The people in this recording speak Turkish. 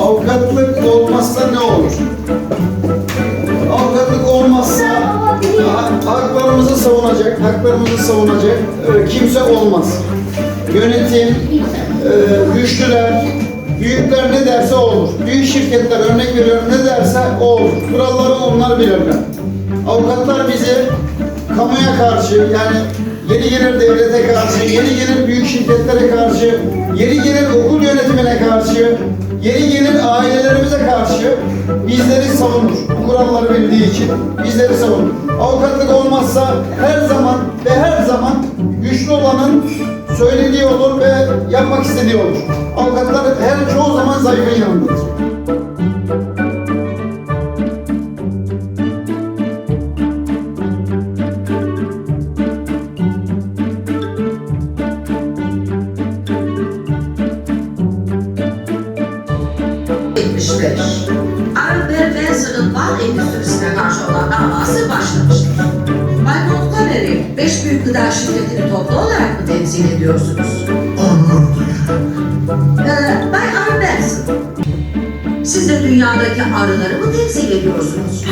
Avukatlık olmazsa ne olur? Avukatlık olmazsa haklarımızı savunacak, haklarımızı savunacak e, kimse olmaz. Yönetim, e, güçlüler, büyükler ne derse olur. Büyük şirketler örnek veriyorum ne derse olur. Kuralları onlar belirler. Avukatlar bizi kamuya karşı yani yeni gelir devlete karşı, yeni gelir büyük şirketlere karşı, yeni gelir karşı, yeni gelir ailelerimize karşı bizleri savunur. Bu kuralları bildiği için bizleri savunur. Avukatlık olmazsa her zaman ve her zaman güçlü olanın söylediği olur ve yapmak istediği olur. Avukatlar her Albert Benson'ın bal endüstrisine karşı olan davası başlamıştır. Bay Montgomery, beş büyük gıda şirketini toplu olarak mı temsil ediyorsunuz? Ee, Bay Al Benson, siz de dünyadaki arıları mı temsil ediyorsunuz?